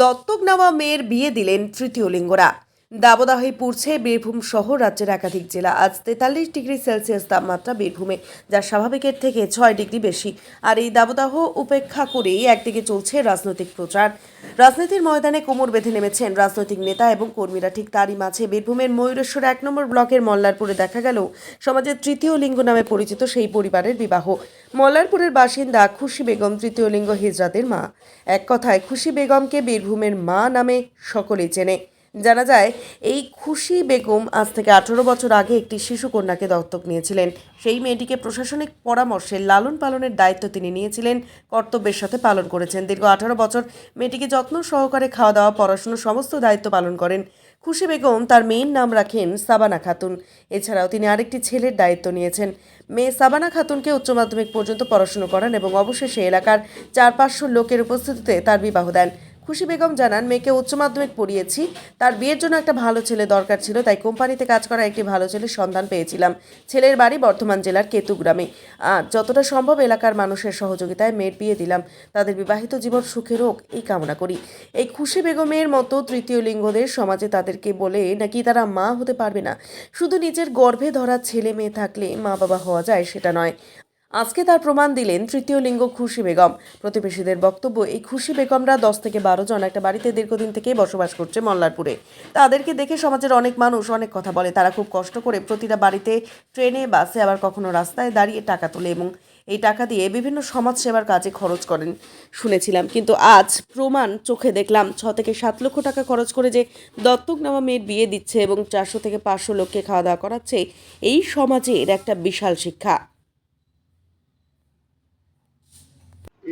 দত্তক নেওয়া মেয়ের বিয়ে দিলেন তৃতীয় লিঙ্গরা। দাবদাহে পুড়ছে বীরভূম সহ রাজ্যের একাধিক জেলা। আজ তেতাল্লিশ ডিগ্রি সেলসিয়াস তাপমাত্রা বীরভূমে, যা স্বাভাবিকের থেকে ছয় ডিগ্রি বেশি। আর এই দাবদাহ উপেক্ষা করেই একদিকে চলছে রাজনৈতিক প্রচার। রাজনীতির ময়দানে কোমর বেঁধে নেমেছেন রাজনৈতিক নেতা এবং কর্মীরা। ঠিক তারই মাঝে বীরভূমের ময়ূরেশ্বর এক নম্বর ব্লকের মল্লারপুরে দেখা গেল সমাজের তৃতীয় লিঙ্গ নামে পরিচিত সেই পরিবারের বিবাহ। মল্লারপুরের বাসিন্দা খুশি বেগম তৃতীয় লিঙ্গ হিজরাতের মা। এক কথায়, খুশি বেগমকে বীরভূমের মা নামে সকলেই চেনে। জানা যায়, এই খুশি বেগম আজ থেকে আঠারো বছর আগে একটি শিশু কন্যাকে দত্তক নিয়েছিলেন। সেই মেয়েটিকে প্রশাসনিক পরামর্শে লালন পালনের দায়িত্ব তিনি নিয়েছিলেন, কর্তব্যের সাথে পালন করেছেন। দীর্ঘ আঠারো বছর মেয়েটিকে যত্ন সহকারে খাওয়া দাওয়া, পড়াশুনো সমস্ত দায়িত্ব পালন করেন। খুশি বেগম তার মেয়ের নাম রাখেন সাবানা খাতুন। এছাড়াও তিনি আরেকটি ছেলের দায়িত্ব নিয়েছেন। মেয়ে সাবানা খাতুনকে উচ্চ মাধ্যমিক পর্যন্ত পড়াশুনো করান এবং অবশেষে এলাকার চার পাঁচশো লোকের উপস্থিতিতে তার বিবাহ দেন। খুশি বেগম জানান, মেয়েকে উচ্চ মাধ্যমিক পড়িয়েছি। তার বিয়ের জন্য একটা ভালো ছেলে দরকার ছিল, তাই কোম্পানিতে কাজ করা একটি ভালো ছেলের সন্ধান পেয়েছিলাম। ছেলের বাড়ি বর্ধমান জেলার কেতুগ্রামে। আর যতটা সম্ভব এলাকার মানুষের সহযোগিতায় মেয়ের বিয়ে দিলাম। তাদের বিবাহিত জীবন সুখের হোক এই কামনা করি। এই খুশি বেগমের মতো তৃতীয় লিঙ্গদের সমাজে তাদেরকে বলে, নাকি তারা মা হতে পারবে না? শুধু নিজের গর্ভে ধরা ছেলে মেয়ে থাকলে মা বাবা হওয়া যায়, সেটা নয়। আজকে তার প্রমাণ দিলেন তৃতীয় লিঙ্গ খুশি বেগম। প্রতিবেশীদের বক্তব্য, এই খুশি বেগমরা দশ থেকে বারো জন একটা বাড়িতে দীর্ঘদিন থেকেই বসবাস করছে মল্লারপুরে। তাদেরকে দেখে সমাজের অনেক মানুষ অনেক কথা বলে। তারা খুব কষ্ট করে প্রতিটা বাড়িতে ট্রেনে, বাসে, আবার কখনো রাস্তায় দাঁড়িয়ে টাকা তোলে এবং এই টাকা দিয়ে বিভিন্ন সমাজ সেবার কাজে খরচ করেন। শুনেছিলাম, কিন্তু আজ প্রমাণ চোখে দেখলাম, ছ থেকে সাত লক্ষ টাকা খরচ করে যে দত্তক নেওয়া মেয়ের বিয়ে দিচ্ছে এবং চারশো থেকে পাঁচশো লোককে খাওয়া দাওয়া করাচ্ছে, এই সমাজের একটা বিশাল শিক্ষা।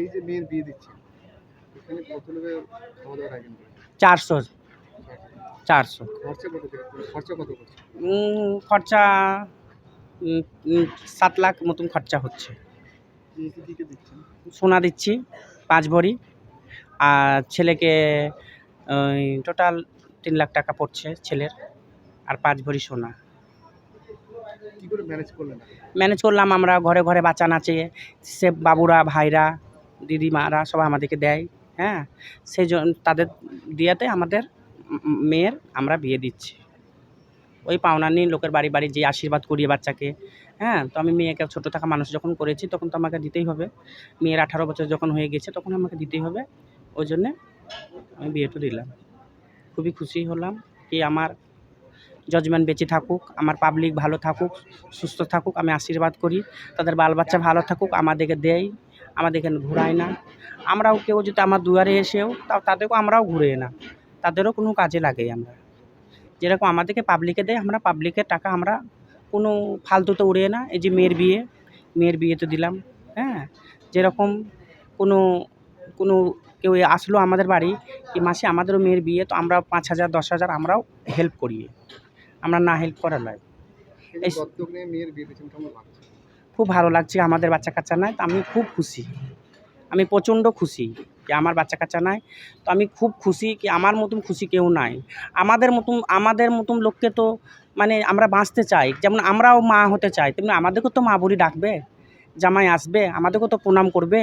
এই যে মেয়ের বিয়ে দিচ্ছে এখানে কত লোকে খাওয়া দাওয়ার আয়োজন করে চারশো। চারশো। খরচা কত খরচা কত সাত লাখ মতন খরচা হচ্ছে। সোনা দিচ্ছি পাঁচ ভরি। আর ছেলেকে টোটাল তিন লাখ টাকা পড়ছে ছেলের আর পাঁচ ভরি সোনা। ম্যানেজ ম্যানেজ করলাম আমরা ঘরে ঘরে বাচ্চা নাচে সে বাবুরা ভাইরা দিদিমারা সবাই আমাদেরকে দেয় হ্যাঁ? সেই জন্য তাদের দিয়াতে আমাদের মেয়ের আমরা বিয়ে দিচ্ছি। ওই পাওনা নিয়ে লোকের বাড়ি বাড়ি যে আশীর্বাদ করিয়ে বাচ্চাকে হ্যাঁ? তো আমি মেয়েকে ছোটো থাকা মানুষ যখন করেছি তখন তো আমাকে দিতেই হবে। মেয়ের আঠারো বছর যখন হয়ে গেছে তখন আমাকে দিতেই হবে। ওই জন্যে আমি বিয়েটা দিলাম। খুবই খুশি হলাম কি আমার জজমেন্ট বেঁচে থাকুক, আমার পাবলিক ভালো থাকুক, সুস্থ থাকুক, আমি আশীর্বাদ করি। তাদের বাল বাচ্চা ভালো থাকুক, আমাদেরকে দেয়। আমাদেরকে ঘুরায় না। আমরাও কেউ যদি আমার দুয়ারে এসেও, তাও তাদেরকেও আমরাও ঘুরে না। তাদেরও কোনো কাজে লাগে আমরা। যেরকম আমাদেরকে পাবলিকে দেয়, আমরা পাবলিকের টাকা আমরা কোনো ফালতুতে উড়িয়ে না। এই যে মেয়ের বিয়ে, মেয়ের বিয়েতে দিলাম হ্যাঁ? যেরকম কোনো কোনো কেউ আসলো আমাদের বাড়ি কি মাসে আমাদেরও মেয়ের বিয়ে, তো আমরা পাঁচ হাজার, দশ হাজার আমরাও হেল্প করি। আমরা না হেল্প করা নয় এই এই- বিয়ে খুব ভালো লাগছে আমাদের বাচ্চা কাচ্চা নাই তো আমি খুব খুশি। আমি প্রচণ্ড খুশি যে আমার বাচ্চা কাচ্চা নাই তো আমি খুব খুশি কি আমার মতন খুশি কেউ নাই। আমাদের মতন আমাদের মতন লোককে তো মানে আমরা বাঁচতে চাই, যেমন আমরাও মা হতে চাই, তেমনি আমাদেরকেও তো মা বলি ডাকবে, জামাই আসবে, আমাদেরকেও তো প্রণাম করবে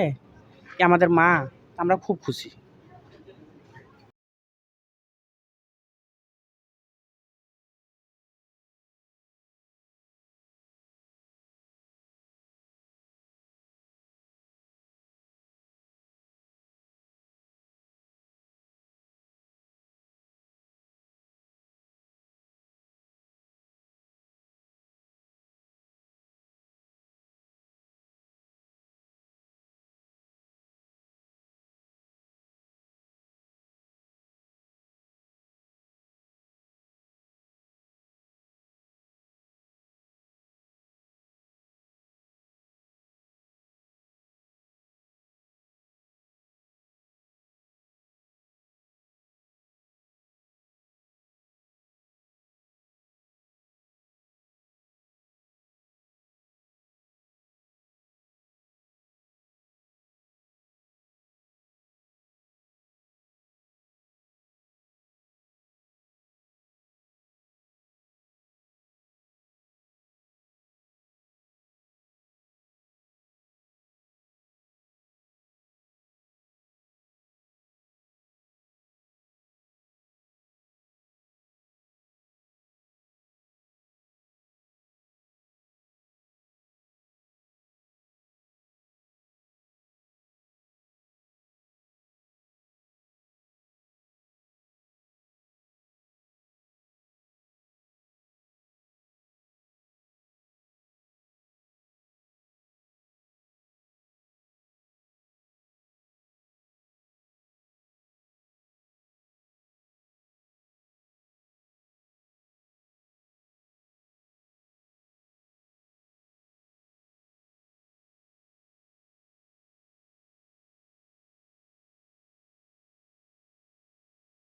কি আমাদের মা আমরা খুব খুশি।